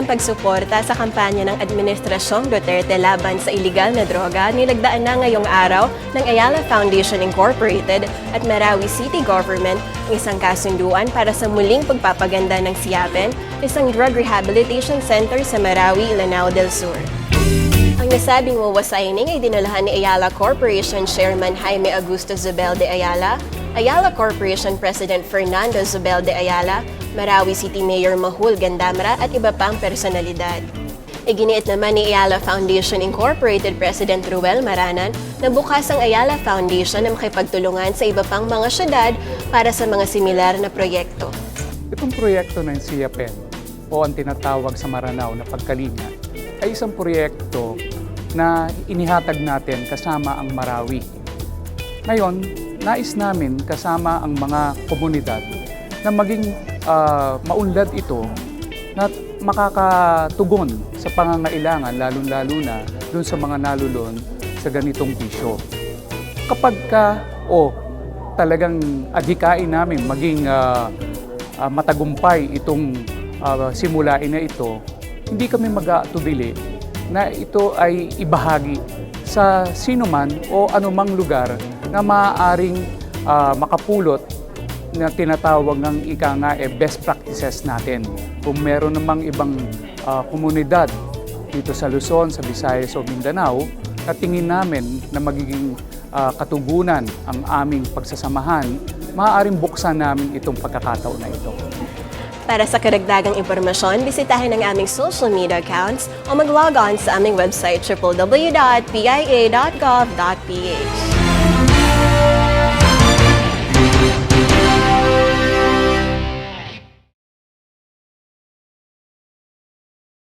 bilang pagsuporta sa kampanya ng Administrasyong Duterte laban sa iligal na droga, nilagdaan na ngayong araw ng Ayala Foundation Incorporated at Marawi City Government ang isang kasunduan para sa muling pagpapaganda ng Siapen, isang drug rehabilitation center sa Marawi, Lanao del Sur. Ang nasabing wawasigning ay dinalahan ni Ayala Corporation Chairman Jaime Augusto Zubel de Ayala, Ayala Corporation President Fernando Zubel de Ayala, Marawi City Mayor Mahul Gandamra at iba pang personalidad. Iginiit naman ni Ayala Foundation Incorporated President Ruel Maranan na bukas ang Ayala Foundation na makipagtulungan sa iba pang mga syudad para sa mga similar na proyekto. Itong proyekto ng SIAPEN o ang tinatawag sa Maranao na pagkalinga ay isang proyekto na inihatag natin kasama ang Marawi. Ngayon, nais namin kasama ang mga komunidad na maging ah, maunlad ito na makakatugon sa pangangailangan lalong-lalo na dun sa mga nalulon sa ganitong bisyo. Kapag ka o talagang adhikain namin maging ah, ah, matagumpay itong ah, simulain na ito, hindi kami mag-aatubili na ito ay ibahagi sa sino man o anumang lugar na maaaring ah, makapulot na tinatawag ng ika nga eh, best practices natin. Kung meron namang ibang ah, komunidad dito sa Luzon, sa Visayas o Mindanao, na tingin namin na magiging ah, katugunan ang aming pagsasamahan, maaaring buksan namin itong pagkakataon na ito. Para sa karagdagang impormasyon, bisitahin ang aming social media accounts o mag-log on sa aming website www.pia.gov.ph.